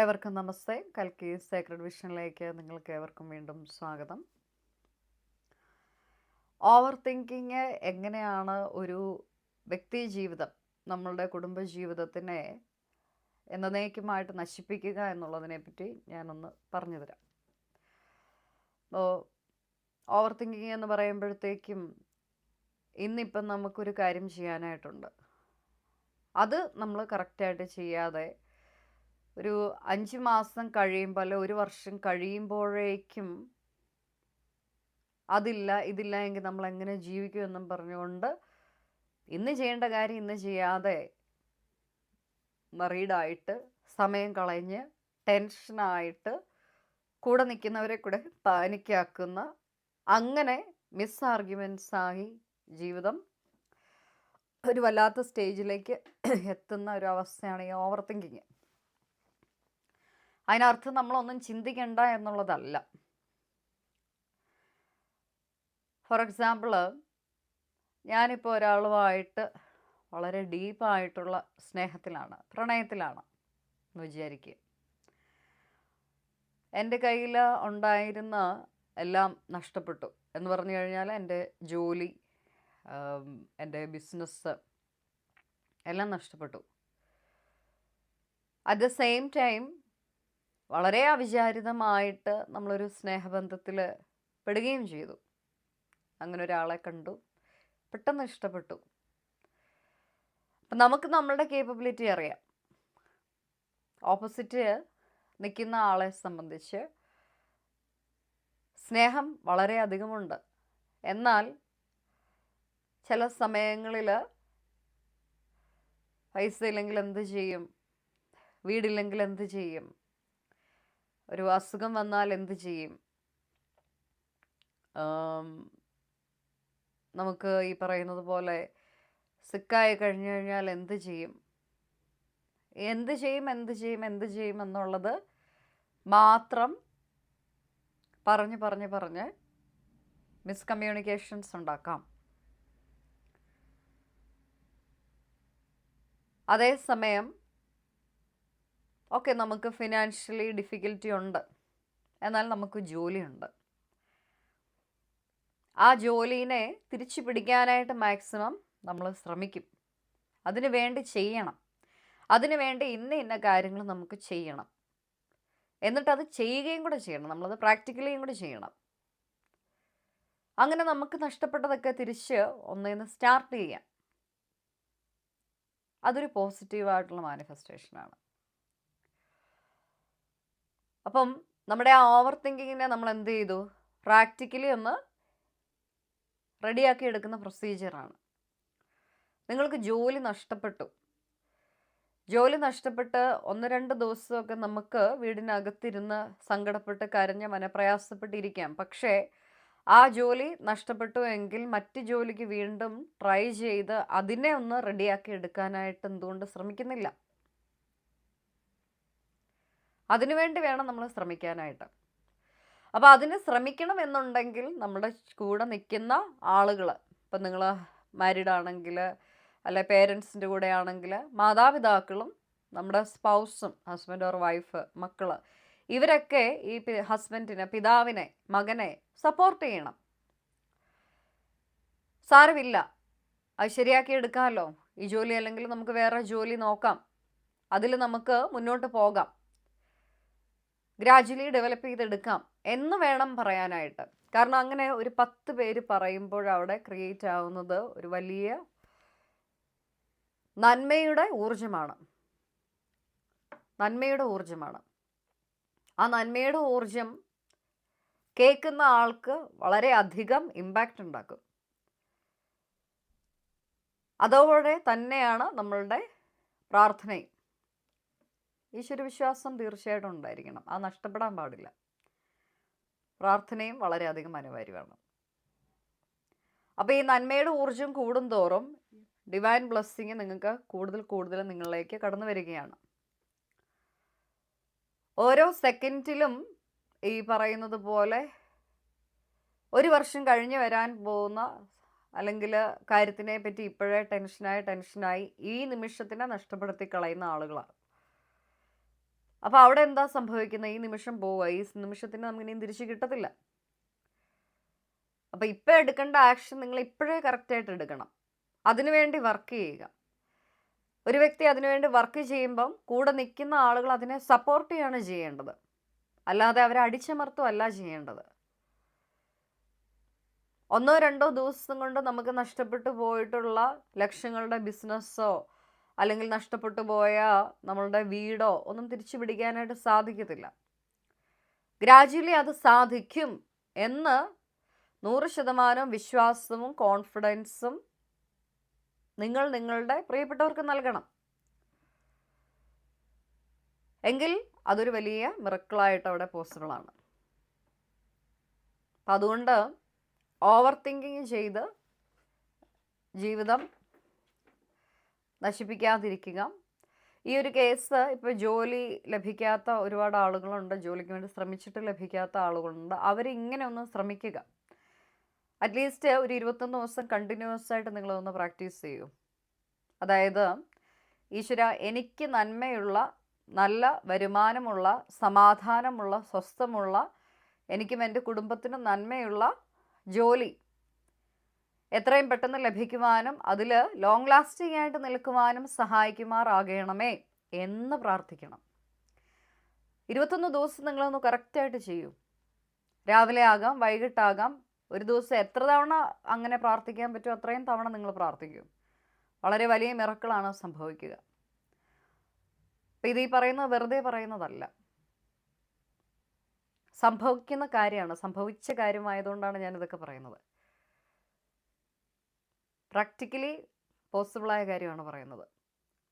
ഏവർക്കും നമസ്തേ. കൽക്കി സേക്രഡ് വിഷനിലേക്ക് നിങ്ങൾക്ക് ഏവർക്കും വീണ്ടും സ്വാഗതം. ഓവർ തിങ്കിങ് എങ്ങനെയാണ് ഒരു വ്യക്തി ജീവിതം നമ്മളുടെ കുടുംബ ജീവിതത്തിനെ എന്നേക്കുമായിട്ട് നശിപ്പിക്കുക എന്നുള്ളതിനെ പറ്റി ഞാനൊന്ന് പറഞ്ഞു തരാം അപ്പോൾ ഓവർ തിങ്കിങ് എന്ന് പറയുമ്പോഴത്തേക്കും ഇന്നിപ്പം നമുക്കൊരു കാര്യം ചെയ്യാനായിട്ടുണ്ട്. അത് നമ്മൾ കറക്റ്റായിട്ട് ചെയ്യാതെ ഒരു അഞ്ച് മാസം കഴിയുമ്പോൾ അല്ലെ ഒരു വർഷം കഴിയുമ്പോഴേക്കും അതില്ല ഇതില്ല എങ്കിൽ നമ്മൾ എങ്ങനെ ജീവിക്കുമെന്നും പറഞ്ഞുകൊണ്ട് ഇന്ന് ചെയ്യേണ്ട കാര്യം ഇന്ന് ചെയ്യാതെ മറീഡായിട്ട് സമയം കളഞ്ഞ് ടെൻഷനായിട്ട് കൂടെ നിൽക്കുന്നവരെ കൂടെ പാനിക്കാക്കുന്ന അങ്ങനെ മിസ് ആർഗ്യുമെൻസ് ആയി ജീവിതം ഒരു വല്ലാത്ത സ്റ്റേജിലേക്ക് എത്തുന്ന ഒരു അവസ്ഥയാണ് ഈ ഓവർ തിങ്കിങ് അതിനർത്ഥം നമ്മളൊന്നും ചിന്തിക്കണ്ട എന്നുള്ളതല്ല. ഫോർ എക്സാമ്പിൾ ഞാനിപ്പോൾ ഒരാളുമായിട്ട് വളരെ ഡീപ്പായിട്ടുള്ള സ്നേഹത്തിലാണ് പ്രണയത്തിലാണ് എന്ന് വിചാരിക്കുക. എന്റെ കയ്യിൽ ഉണ്ടായിരുന്ന എല്ലാം നഷ്ടപ്പെട്ടു എന്ന് പറഞ്ഞു കഴിഞ്ഞാൽ എന്റെ ജോലി എന്റെ ബിസിനസ് എല്ലാം നഷ്ടപ്പെട്ടു. അറ്റ് ദ സെയിം ടൈം വളരെ അവിചാരിതമായിട്ട് നമ്മളൊരു സ്നേഹബന്ധത്തിൽ പെടുകയും ചെയ്തു. അങ്ങനെ ഒരാളെ കണ്ടു. പെട്ടെന്ന് ഇഷ്ടപ്പെട്ടു. അപ്പം നമുക്ക് നമ്മളുടെ കേപ്പബിലിറ്റി അറിയാം. ഓപ്പോസിറ്റ് നിൽക്കുന്ന ആളെ സംബന്ധിച്ച് സ്നേഹം വളരെ അധികമുണ്ട്. എന്നാൽ ചില സമയങ്ങളിൽ പൈസ ഇല്ലെങ്കിൽ എന്ത് ചെയ്യും? വീടില്ലെങ്കിൽ എന്ത് ചെയ്യും? ഒരു അസുഖം വന്നാൽ എന്ത് ചെയ്യും? നമുക്ക് ഈ പറയുന്നത് പോലെ സിക്കായി കഴിഞ്ഞു കഴിഞ്ഞാൽ എന്ത് ചെയ്യും? എന്ത് ചെയ്യും എന്ത് ചെയ്യും എന്ത് ചെയ്യും എന്നുള്ളത് മാത്രം പറഞ്ഞ് പറഞ്ഞ് പറഞ്ഞ് മിസ്കമ്മ്യൂണിക്കേഷൻസ് ഉണ്ടാക്കാം. അതേസമയം ഓക്കെ നമുക്ക് ഫിനാൻഷ്യലി ഡിഫിക്കൽറ്റി ഉണ്ട്. എന്നാൽ നമുക്ക് ജോലിയുണ്ട്. ആ ജോലീനെ തിരിച്ചു പിടിക്കാനായിട്ട് മാക്സിമം നമ്മൾ ശ്രമിക്കും. അതിനു വേണ്ടി ചെയ്യണം. അതിനു വേണ്ടി ഇന്ന ഇന്ന കാര്യങ്ങൾ നമുക്ക് ചെയ്യണം. എന്നിട്ട് അത് ചെയ്യുകയും കൂടെ ചെയ്യണം. നമ്മളത് പ്രാക്ടിക്കലിയും കൂടെ ചെയ്യണം. അങ്ങനെ നമുക്ക് നഷ്ടപ്പെട്ടതൊക്കെ തിരിച്ച് ഒന്നേന്ന് സ്റ്റാർട്ട് ചെയ്യാം. അതൊരു പോസിറ്റീവായിട്ടുള്ള മാനിഫെസ്റ്റേഷനാണ് അപ്പം നമ്മുടെ ആ ഓവർ തിങ്കിങ്ങിനെ നമ്മൾ എന്ത് ചെയ്തു? പ്രാക്ടിക്കലി ഒന്ന് റെഡിയാക്കി എടുക്കുന്ന പ്രൊസീജിയറാണ് നിങ്ങൾക്ക് ജോലി നഷ്ടപ്പെട്ടു. ജോലി നഷ്ടപ്പെട്ട് ഒന്ന് രണ്ട് ദിവസമൊക്കെ നമുക്ക് വീടിനകത്തിരുന്ന് സങ്കടപ്പെട്ട് കരഞ്ഞ് മനപ്രയാസപ്പെട്ടിരിക്കാം. പക്ഷേ ആ ജോലി നഷ്ടപ്പെട്ടു എങ്കിൽ മറ്റ് ജോലിക്ക് വീണ്ടും ട്രൈ ചെയ്ത് അതിനെ ഒന്ന് റെഡിയാക്കി എടുക്കാനായിട്ട് എന്തുകൊണ്ട് ശ്രമിക്കുന്നില്ല. അതിനുവേണ്ടി വേണം നമ്മൾ ശ്രമിക്കാനായിട്ട്. അപ്പോൾ അതിന് ശ്രമിക്കണം എന്നുണ്ടെങ്കിൽ നമ്മുടെ കൂടെ നിൽക്കുന്ന ആളുകൾ ഇപ്പം നിങ്ങൾ മാരീഡ് ആണെങ്കിൽ അല്ലെ പേരൻസിന്റെ കൂടെ ആണെങ്കിൽ മാതാപിതാക്കളും നമ്മുടെ സ്പൗസും ഹസ്ബൻഡ് ഓർ വൈഫ് മക്കൾ ഇവരൊക്കെ ഈ ഹസ്ബൻഡിനെ പിതാവിനെ മകനെ സപ്പോർട്ട് ചെയ്യണം. സാരമില്ല. അത് ശരിയാക്കി എടുക്കാമല്ലോ. ഈ ജോലി അല്ലെങ്കിൽ നമുക്ക് വേറെ ജോലി നോക്കാം. അതിൽ നമുക്ക് മുന്നോട്ട് പോകാം. ഗ്രാജുവലി ഡെവലപ്പ് ചെയ്തെടുക്കാം എന്ന് വേണം പറയാനായിട്ട്. കാരണം അങ്ങനെ ഒരു പത്ത് പേര് പറയുമ്പോൾ അവിടെ ക്രിയേറ്റ് ആവുന്നത് ഒരു വലിയ നന്മയുടെ ഊർജമാണ് നന്മയുടെ ഊർജമാണ് ആ നന്മയുടെ ഊർജം കേൾക്കുന്ന ആൾക്ക് വളരെ അധികം ഇമ്പാക്റ്റ് ഉണ്ടാക്കും. അതോടെ തന്നെയാണ് നമ്മളുടെ പ്രാർത്ഥനയും. ഈശ്വരവിശ്വാസം തീർച്ചയായിട്ടും ഉണ്ടായിരിക്കണം. അത് നഷ്ടപ്പെടാൻ പാടില്ല. പ്രാർത്ഥനയും വളരെയധികം അനിവാര്യമാണ്. അപ്പോൾ ഈ നന്മയുടെ ഊർജം കൂടുന്തോറും ഡിവൈൻ ബ്ലെസ്സിങ് നിങ്ങൾക്ക് കൂടുതൽ കൂടുതൽ നിങ്ങളിലേക്ക് കടന്നു വരികയാണ്. ഓരോ സെക്കൻഡിലും ഈ പറയുന്നത് പോലെ ഒരു വർഷം കഴിഞ്ഞ് വരാൻ പോകുന്ന അല്ലെങ്കിൽ കാര്യത്തിനെ പറ്റി ഇപ്പോഴേ ടെൻഷനായി ടെൻഷനായി ഈ നിമിഷത്തിനെ നഷ്ടപ്പെടുത്തി കളയുന്ന ആളുകളാണ്. അപ്പോൾ അവിടെ എന്താ സംഭവിക്കുന്നത് ഈ നിമിഷം പോവുക ഈ നിമിഷത്തിന് നമുക്ക് ഇനിയും തിരിച്ച് കിട്ടത്തില്ല. അപ്പോൾ ഇപ്പോൾ എടുക്കേണ്ട ആക്ഷൻ നിങ്ങൾ ഇപ്പോഴേ കറക്റ്റായിട്ട് എടുക്കണം. അതിനുവേണ്ടി വർക്ക് ചെയ്യുക. ഒരു വ്യക്തി അതിനുവേണ്ടി വർക്ക് ചെയ്യുമ്പം കൂടെ നിൽക്കുന്ന ആളുകൾ അതിനെ സപ്പോർട്ട് ചെയ്യാണ് ചെയ്യേണ്ടത്. അല്ലാതെ അവരെ അടിച്ചമർത്തുമല്ല ചെയ്യേണ്ടത്. ഒന്നോ രണ്ടോ ദിവസം കൊണ്ട് നമുക്ക് നഷ്ടപ്പെട്ടു പോയിട്ടുള്ള ലക്ഷങ്ങളുടെ ബിസിനസ്സോ അല്ലെങ്കിൽ നഷ്ടപ്പെട്ടു പോയ നമ്മളുടെ വീടോ ഒന്നും തിരിച്ചു പിടിക്കാനായിട്ട് സാധിക്കത്തില്ല. ഗ്രാജുവലി അത് സാധിക്കും എന്ന് നൂറ് ശതമാനം വിശ്വാസവും കോൺഫിഡൻസും നിങ്ങൾ നിങ്ങളുടെ പ്രിയപ്പെട്ടവർക്ക് നൽകണം. എങ്കിൽ അതൊരു വലിയ മിറക്കിളായിട്ട് അവിടെ പോസിബിളാണ് അപ്പം അതുകൊണ്ട് ഓവർ തിങ്കിങ് ചെയ്ത് ജീവിതം നശിപ്പിക്കാതിരിക്കുക. ഈ ഒരു കേസ് ഇപ്പോൾ ജോലി ലഭിക്കാത്ത ഒരുപാട് ആളുകളുണ്ട്. ജോലിക്ക് വേണ്ടി ശ്രമിച്ചിട്ട് ലഭിക്കാത്ത ആളുകളുണ്ട്. അവരിങ്ങനെ ഒന്ന് ശ്രമിക്കുക. അറ്റ്ലീസ്റ്റ് ഒരു ഇരുപത്തൊന്ന് ദിവസം കണ്ടിന്യൂസ് ആയിട്ട് നിങ്ങളൊന്ന് പ്രാക്ടീസ് ചെയ്യൂ. അതായത് ഈശ്വര എനിക്ക് നന്മയുള്ള നല്ല വരുമാനമുള്ള സമാധാനമുള്ള സ്വസ്ഥമുള്ള എനിക്കും എന്റെ കുടുംബത്തിനും നന്മയുള്ള ജോലി എത്രയും പെട്ടെന്ന് ലഭിക്കുവാനും അതിൽ ലോങ് ലാസ്റ്റിംഗ് ആയിട്ട് നിൽക്കുവാനും സഹായിക്കുമാറാകണമേ എന്ന് പ്രാർത്ഥിക്കണം. ഇരുപത്തൊന്ന് ദിവസം നിങ്ങളൊന്ന് കറക്റ്റായിട്ട് ചെയ്യൂ. രാവിലെ ആകാം വൈകിട്ടാകാം ഒരു ദിവസം എത്ര തവണ അങ്ങനെ പ്രാർത്ഥിക്കാൻ പറ്റുമോ അത്രയും തവണ നിങ്ങൾ പ്രാർത്ഥിക്കും. വളരെ വലിയ മിറക്കളാണ് സംഭവിക്കുക. അപ്പം ഇത് ഈ പറയുന്നത് വെറുതെ പറയുന്നതല്ല. സംഭവിക്കുന്ന കാര്യമാണ് സംഭവിച്ച കാര്യമായതുകൊണ്ടാണ് ഞാനിതൊക്കെ പറയുന്നത്. പ്രാക്ടിക്കലി പോസിബിളായ കാര്യമാണ് പറയുന്നത്.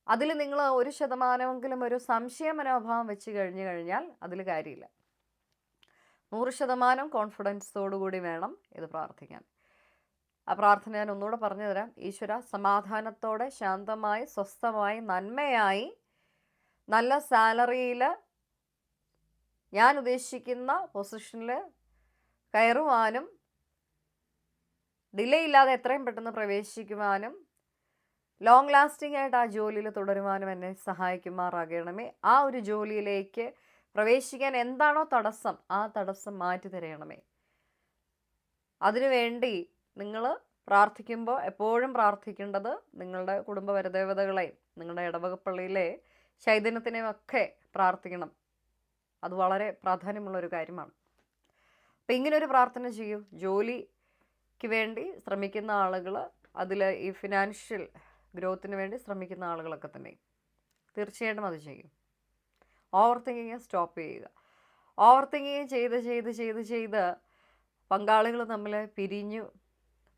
അതിൽ നിങ്ങൾ ഒരു ശതമാനമെങ്കിലും ഒരു സംശയ മനോഭാവം വെച്ച് കഴിഞ്ഞു കഴിഞ്ഞാൽ അതിൽ കാര്യമില്ല. നൂറ് ശതമാനം കോൺഫിഡൻസോടു കൂടി വേണം ഇത് പ്രാർത്ഥിക്കാൻ. ആ പ്രാർത്ഥന ഞാൻ ഒന്നുകൂടെ പറഞ്ഞു തരാം. ഈശ്വര സമാധാനത്തോടെ ശാന്തമായി സ്വസ്ഥമായി നന്മയായി നല്ല സാലറിയിൽ ഞാൻ ഉദ്ദേശിക്കുന്ന പൊസിഷനിൽ കയറുവാനും ഡിലേ ഇല്ലാതെ എത്രയും പെട്ടെന്ന് പ്രവേശിക്കുവാനും ലോങ് ലാസ്റ്റിംഗ് ആയിട്ട് ആ ജോലിയിൽ തുടരുവാനും എന്നെ സഹായിക്കുമാറാകണമേ. ആ ഒരു ജോലിയിലേക്ക് പ്രവേശിക്കാൻ എന്താണോ തടസ്സം ആ തടസ്സം മാറ്റി തരയണമേ. അതിനുവേണ്ടി നിങ്ങൾ പ്രാർത്ഥിക്കുമ്പോൾ എപ്പോഴും പ്രാർത്ഥിക്കേണ്ടത് നിങ്ങളുടെ കുടുംബ നിങ്ങളുടെ ഇടവകപ്പള്ളിയിലെ ചൈതന്യത്തിനെയും ഒക്കെ പ്രാർത്ഥിക്കണം. അത് വളരെ പ്രാധാന്യമുള്ളൊരു കാര്യമാണ്. അപ്പം ഇങ്ങനൊരു പ്രാർത്ഥന ചെയ്യൂ. ജോലിക്ക് വേണ്ടി ശ്രമിക്കുന്ന ആളുകൾ അതിൽ ഈ ഫിനാൻഷ്യൽ ഗ്രോത്തിന് വേണ്ടി ശ്രമിക്കുന്ന ആളുകളൊക്കെ തന്നെ. തീർച്ചയായിട്ടും അത് ചെയ്യും. ഓവർ തിങ്കിങ് സ്റ്റോപ്പ് ചെയ്യുക. ഓവർ തിങ്കിങ് ചെയ്ത് ചെയ്ത് ചെയ്ത് ചെയ്ത് പങ്കാളികൾ തമ്മിൽ പിരിഞ്ഞു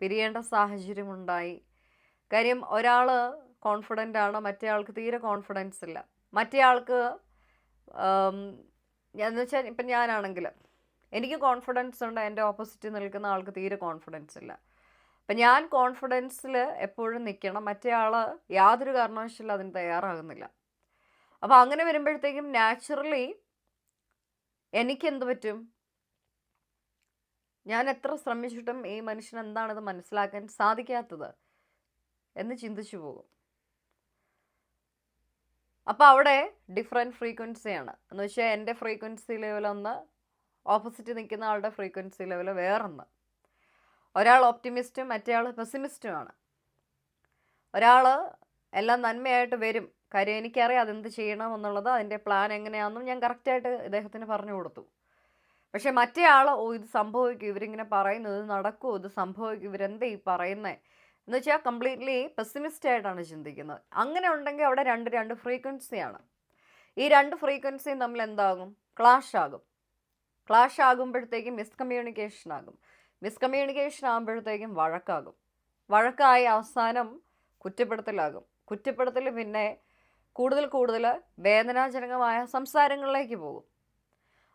പിരിയേണ്ട സാഹചര്യമുണ്ടായി കാര്യം ഒരാൾ കോൺഫിഡന്റ് ആണ് മറ്റേ ആൾക്ക് തീരെ കോൺഫിഡൻസ് ഇല്ല. മറ്റേ ആൾക്ക് എന്ന് വെച്ചാൽ ഇപ്പം ഞാനാണെങ്കിൽ എനിക്ക് കോൺഫിഡൻസ് ഉണ്ട് എന്റെ ഓപ്പോസിറ്റ് നിൽക്കുന്ന ആൾക്ക് തീരെ കോൺഫിഡൻസ് ഇല്ല. അപ്പം ഞാൻ കോൺഫിഡൻസിൽ എപ്പോഴും നിൽക്കണം മറ്റേ ആൾ യാതൊരു കാരണവശാലും അതിന് തയ്യാറാകുന്നില്ല. അപ്പോൾ അങ്ങനെ വരുമ്പോഴത്തേക്കും നാച്ചുറലി എനിക്കെന്ത് പറ്റും? ഞാൻ എത്ര ശ്രമിച്ചിട്ടും ഈ മനുഷ്യൻ എന്താണിത് മനസ്സിലാക്കാൻ സാധിക്കാത്തത് എന്ന് ചിന്തിച്ചു പോകും. അപ്പോൾ അവിടെ ഡിഫറെന്റ് ഫ്രീക്വൻസിയാണ് എന്ന് വെച്ചാൽ എന്റെ ഫ്രീക്വൻസി ലെവൽ ഒന്ന് ഓപ്പോസിറ്റ് നിൽക്കുന്ന ആളുടെ ഫ്രീക്വൻസി ലെവൽ വേറൊന്ന്. ഒരാൾ ഓപ്റ്റിമിസ്റ്റും മറ്റേ ആൾ പെസിമിസ്റ്റുമാണ്. ഒരാൾ എല്ലാം നന്മയായിട്ട് വരും. കാര്യം എനിക്കറിയാം അതെന്ത് ചെയ്യണം എന്നുള്ളത് അതിന്റെ പ്ലാൻ എങ്ങനെയാണെന്നും ഞാൻ കറക്റ്റായിട്ട് ഇദ്ദേഹത്തിന് പറഞ്ഞു കൊടുത്തു. പക്ഷെ മറ്റേ ആൾ ഓ ഇത് സംഭവിക്കും ഇവരിങ്ങനെ പറയുന്നു ഇത് നടക്കുമോ ഇത് സംഭവിക്കും ഇവരെന്താ ഈ പറയുന്നത് എന്ന് വെച്ചാൽ കംപ്ലീറ്റ്ലി പെസിമിസ്റ്റ് ആയിട്ടാണ് ചിന്തിക്കുന്നത്. അങ്ങനെ ഉണ്ടെങ്കിൽ അവിടെ രണ്ട് രണ്ട് ഫ്രീക്വൻസിയാണ്. ഈ രണ്ട് ഫ്രീക്വൻസിയും തമ്മിൽ എന്താകും? ക്ലാഷ് ആകും ക്ലാഷ് ആകുമ്പോഴത്തേക്കും മിസ്കമ്മ്യൂണിക്കേഷൻ ആകും. മിസ്കമ്മ്യൂണിക്കേഷൻ ആകുമ്പോഴത്തേക്കും വഴക്കാകും. വഴക്കായി അവസാനം കുറ്റപ്പെടുത്തലാകും. കുറ്റപ്പെടുത്തൽ പിന്നെ കൂടുതൽ കൂടുതൽ വേദനാജനകമായ സംസാരങ്ങളിലേക്ക് പോകും.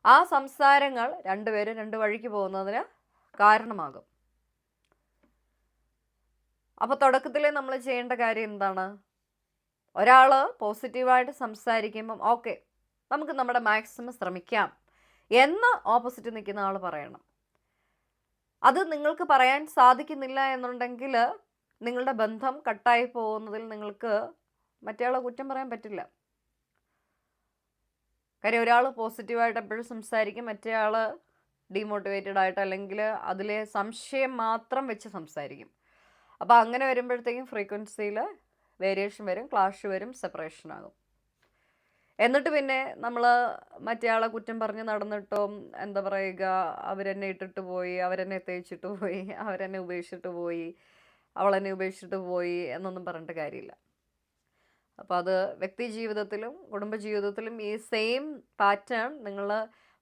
ആ സംസാരങ്ങൾ രണ്ടുപേരും രണ്ട് വഴിക്ക് പോകുന്നതിന് കാരണമാകും. അപ്പോൾ തുടക്കത്തിൽ നമ്മൾ ചെയ്യേണ്ട കാര്യം എന്താണ്? ഒരാൾ പോസിറ്റീവായിട്ട് സംസാരിക്കുമ്പം ഓക്കെ നമുക്ക് നമ്മുടെ മാക്സിമം ശ്രമിക്കാം. എന്ന് ഓപ്പോസിറ്റ് നിൽക്കുന്ന ആൾ പറയണം. അത് നിങ്ങൾക്ക് പറയാൻ സാധിക്കുന്നില്ല എന്നുണ്ടെങ്കിൽ നിങ്ങളുടെ ബന്ധം കട്ടായി പോകുന്നതിൽ നിങ്ങൾക്ക് മറ്റേ കുറ്റം പറയാൻ പറ്റില്ല. കാര്യം ഒരാൾ പോസിറ്റീവായിട്ട് എപ്പോഴും സംസാരിക്കും മറ്റേ ആൾ ഡീമോട്ടിവേറ്റഡ് ആയിട്ട് അല്ലെങ്കിൽ അതിലെ സംശയം മാത്രം വെച്ച് സംസാരിക്കും. അപ്പോൾ അങ്ങനെ വരുമ്പോഴത്തേക്കും ഫ്രീക്വൻസിയിൽ വേരിയേഷൻ വരും ക്ലാഷ് വരും സെപ്പറേഷൻ ആകും. എന്നിട്ട് പിന്നെ നമ്മൾ മറ്റേ ആളെ കുറ്റം പറഞ്ഞ് നടന്നിട്ടും എന്താ പറയുക അവരെന്നെ ഇട്ടിട്ട് പോയി അവരെന്നെ തേച്ചിട്ട് പോയി അവരെന്നെ ഉപേക്ഷിച്ചിട്ട് പോയി അവളെന്നെ ഉപേക്ഷിച്ചിട്ട് പോയി എന്നൊന്നും പറഞ്ഞിട്ട് കാര്യമില്ല. അപ്പോൾ അത് വ്യക്തി ജീവിതത്തിലും കുടുംബ ജീവിതത്തിലും ഈ സെയിം പാറ്റേൺ നിങ്ങൾ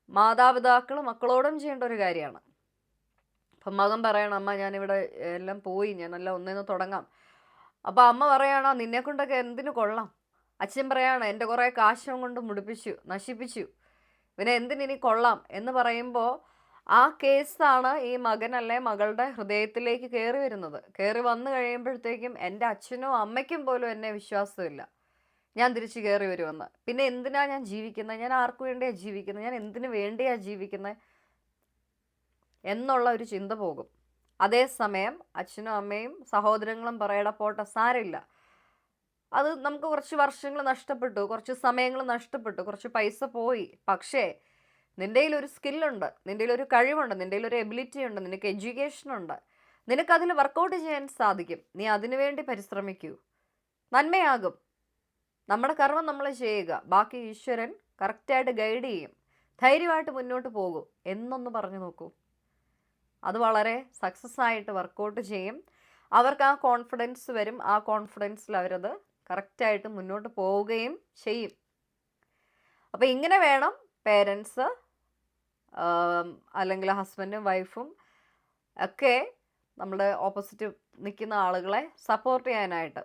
മാതാപിതാക്കൾ മക്കളോടും ചെയ്യേണ്ട ഒരു കാര്യമാണ്. അപ്പം മകൻ പറയണം അമ്മ ഞാനിവിടെ എല്ലാം പോയി ഞാൻ എല്ലാം ഒന്നേന്ന് തുടങ്ങാം. അപ്പോൾ അമ്മ പറയണോ നിന്നെ കൊണ്ടൊക്കെ എന്തിനു കൊള്ളാം? അച്ഛൻ പറയാണ് എന്റെ കുറേ കാശം കൊണ്ട് മുടിപ്പിച്ചു നശിപ്പിച്ചു. പിന്നെ എന്തിനി കൊള്ളാം? എന്ന് പറയുമ്പോൾ ആ കേസാണ് ഈ മകൻ അല്ലെ മകളുടെ ഹൃദയത്തിലേക്ക് കയറി വരുന്നത്. കയറി വന്നു കഴിയുമ്പോഴത്തേക്കും എന്റെ അച്ഛനോ അമ്മയ്ക്കും പോലും എന്നെ വിശ്വാസമില്ല. ഞാൻ തിരിച്ച് കയറി വരുമെന്ന്. പിന്നെ എന്തിനാ ഞാൻ ജീവിക്കുന്നത് ഞാൻ ആർക്കു വേണ്ടിയാണ് ജീവിക്കുന്നത് ഞാൻ എന്തിനു വേണ്ടിയാണ് ജീവിക്കുന്നത് എന്നുള്ള ഒരു ചിന്ത പോകും. അതേസമയം അച്ഛനും അമ്മയും സഹോദരങ്ങളും പറയട പോട്ട സാരമില്ല. അത് നമുക്ക് കുറച്ച് വർഷങ്ങൾ നഷ്ടപ്പെട്ടു കുറച്ച് സമയങ്ങൾ നഷ്ടപ്പെട്ടു കുറച്ച് പൈസ പോയി. പക്ഷേ നിന്റെ ഒരു സ്കില്ലുണ്ട് നിന്റെ ഒരു കഴിവുണ്ട് നിന്റെ ഒരു എബിലിറ്റി ഉണ്ട് നിനക്ക് എഡ്യൂക്കേഷൻ ഉണ്ട്. നിനക്ക് നിനക്കതിൽ വർക്കൗട്ട് ചെയ്യാൻ സാധിക്കും. നീ അതിനുവേണ്ടി പരിശ്രമിക്കൂ. നന്മയാകും. നമ്മുടെ കർമ്മം നമ്മൾ ചെയ്യുക. ബാക്കി ഈശ്വരൻ കറക്റ്റായിട്ട് ഗൈഡ് ചെയ്യും. ധൈര്യമായിട്ട് മുന്നോട്ട് പോകും. എന്നൊന്ന് പറഞ്ഞു നോക്കൂ. അത് വളരെ സക്സസ് ആയിട്ട് വർക്കൗട്ട് ചെയ്യും. അവർക്ക് ആ കോൺഫിഡൻസ് വരും. ആ കോൺഫിഡൻസിൽ അവരത് കറക്റ്റായിട്ട് മുന്നോട്ട് പോവുകയും ചെയ്യും. അപ്പോൾ ഇങ്ങനെ വേണം പേരൻസ് അല്ലെങ്കിൽ ഹസ്ബൻഡും വൈഫും ഒക്കെ നമ്മുടെ ഓപ്പോസിറ്റ് നിൽക്കുന്ന ആളുകളെ സപ്പോർട്ട് ചെയ്യാനായിട്ട്.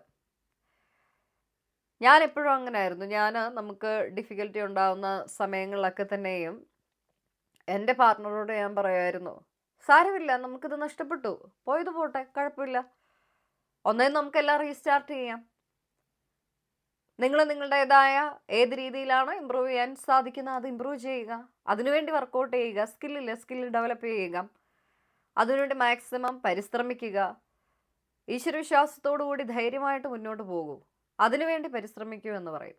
ഞാൻ എപ്പോഴും അങ്ങനെ ആയിരുന്നു ഞാൻ നമുക്ക് ഡിഫിക്കൽറ്റി ഉണ്ടാകുന്ന സമയങ്ങളിലൊക്കെ തന്നെയും എന്റെ പാർട്ട്ണറോട് ഞാൻ പറയുമായിരുന്നു സാരമില്ല നമുക്കിത് നഷ്ടപ്പെട്ടു. പോയത് പോട്ടെ കുഴപ്പമില്ല. ഒന്നേ നമുക്കെല്ലാം റീസ്റ്റാർട്ട് ചെയ്യാം. നിങ്ങൾ നിങ്ങളുടേതായ ഏത് രീതിയിലാണോ ഇമ്പ്രൂവ് ചെയ്യാൻ സാധിക്കുന്നത് അത് ഇമ്പ്രൂവ് ചെയ്യുക. അതിനുവേണ്ടി വർക്കൗട്ട് ചെയ്യുക. സ്കില്ലില്ല സ്കില്ല് ഡെവലപ്പ് ചെയ്യുക. അതിനുവേണ്ടി മാക്സിമം പരിശ്രമിക്കുക. ഈശ്വരവിശ്വാസത്തോടു കൂടി ധൈര്യമായിട്ട് മുന്നോട്ട് പോകൂ. അതിനുവേണ്ടി പരിശ്രമിക്കൂ എന്ന് പറയും.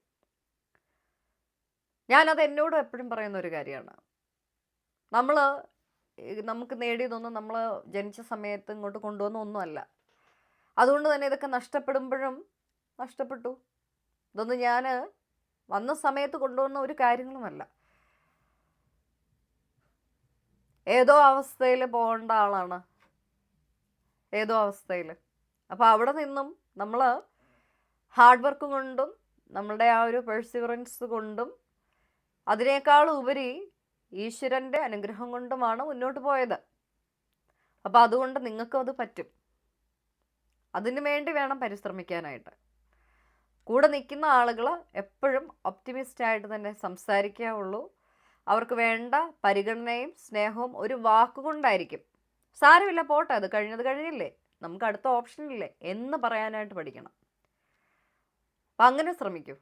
ഞാനത് എന്നോട് എപ്പോഴും പറയുന്ന ഒരു കാര്യമാണ്. നമ്മൾ നമുക്ക് നേടിയതൊന്നും നമ്മൾ ജനിച്ച സമയത്ത് ഇങ്ങോട്ട് കൊണ്ടുവന്ന ഒന്നുമല്ല. അതുകൊണ്ട് തന്നെ ഇതൊക്കെ നഷ്ടപ്പെടുമ്പോഴും നഷ്ടപ്പെട്ടു. ഇതൊന്നും ഞാൻ വന്ന സമയത്ത് കൊണ്ടുവന്ന ഒരു കാര്യങ്ങളുമല്ല. ഏതോ അവസ്ഥയിൽ പോകേണ്ട ആളാണ്. ഏതോ അവസ്ഥയിൽ അപ്പോൾ അവിടെ നിന്നും നമ്മൾ ഹാർഡ് വർക്ക് കൊണ്ടും നമ്മളുടെ ആ ഒരു പെർസിവറൻസ് കൊണ്ടും അതിനേക്കാൾ ഉപരി ഈശ്വരന്റെ അനുഗ്രഹം കൊണ്ടുമാണ് മുന്നോട്ട് പോയത്. അപ്പോൾ അതുകൊണ്ട് നിങ്ങൾക്കും അത് പറ്റും. അതിനു വേണ്ടി വേണം പരിശ്രമിക്കാനായിട്ട്. കൂടെ നിൽക്കുന്ന ആളുകൾ എപ്പോഴും ഒപ്റ്റിമിസ്റ്റായിട്ട് തന്നെ സംസാരിക്കാവുള്ളൂ അവർക്ക് വേണ്ട പരിഗണനയും സ്നേഹവും ഒരു വാക്കുകൊണ്ടായിരിക്കും. സാരമില്ല പോട്ടെ അത് കഴിഞ്ഞത് കഴിഞ്ഞില്ലേ? നമുക്ക് അടുത്ത ഓപ്ഷൻ ഇല്ലേ? എന്ന് പറയാനായിട്ട് പഠിക്കണം. അപ്പം അങ്ങനെ ശ്രമിക്കൂ.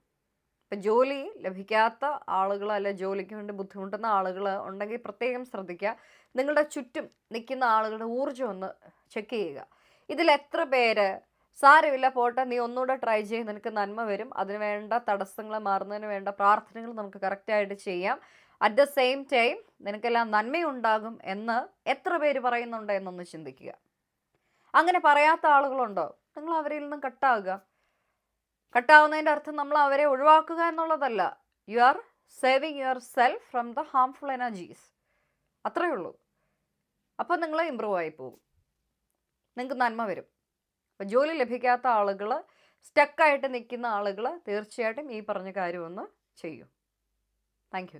ഇപ്പം ജോലി ലഭിക്കാത്ത ആളുകൾ അല്ലെ ജോലിക്ക് വേണ്ടി ബുദ്ധിമുട്ടുന്ന ആളുകൾ ഉണ്ടെങ്കിൽ പ്രത്യേകം ശ്രദ്ധിക്കുക. നിങ്ങളുടെ ചുറ്റും നിൽക്കുന്ന ആളുകളുടെ ഊർജം ഒന്ന് ചെക്ക് ചെയ്യുക. ഇതിൽ എത്ര പേര് സാരമില്ല പോട്ടെ നീ ഒന്നുകൂടെ ട്രൈ ചെയ്യും നിനക്ക് നന്മ വരും. അതിന് വേണ്ട തടസ്സങ്ങൾ മാറുന്നതിന് വേണ്ട പ്രാർത്ഥനകൾ നമുക്ക് കറക്റ്റായിട്ട് ചെയ്യാം. അറ്റ് ദ സെയിം ടൈം നിനക്കെല്ലാം നന്മയുണ്ടാകും എന്ന് എത്ര പേര് പറയുന്നുണ്ട് എന്നൊന്ന് ചിന്തിക്കുക. അങ്ങനെ പറയാത്ത ആളുകളുണ്ടോ? നിങ്ങൾ അവരിൽ നിന്നും കട്ടാവുക. കട്ടാവുന്നതിന്റെ അർത്ഥം നമ്മൾ അവരെ ഒഴിവാക്കുക എന്നുള്ളതല്ല. You are saving yourself from the harmful energies അത്രയേ ഉള്ളൂ. അപ്പോൾ നിങ്ങൾ ഇമ്പ്രൂവ് ആയി പോകും നിങ്ങൾക്ക് നന്മ വരും. അപ്പോൾ ജോലി ലഭിക്കാത്ത ആളുകൾ സ്റ്റക്കായിട്ട് നിൽക്കുന്ന ആളുകൾ തീർച്ചയായിട്ടും ഈ പറഞ്ഞ കാര്യമൊന്ന് ചെയ്യും. താങ്ക്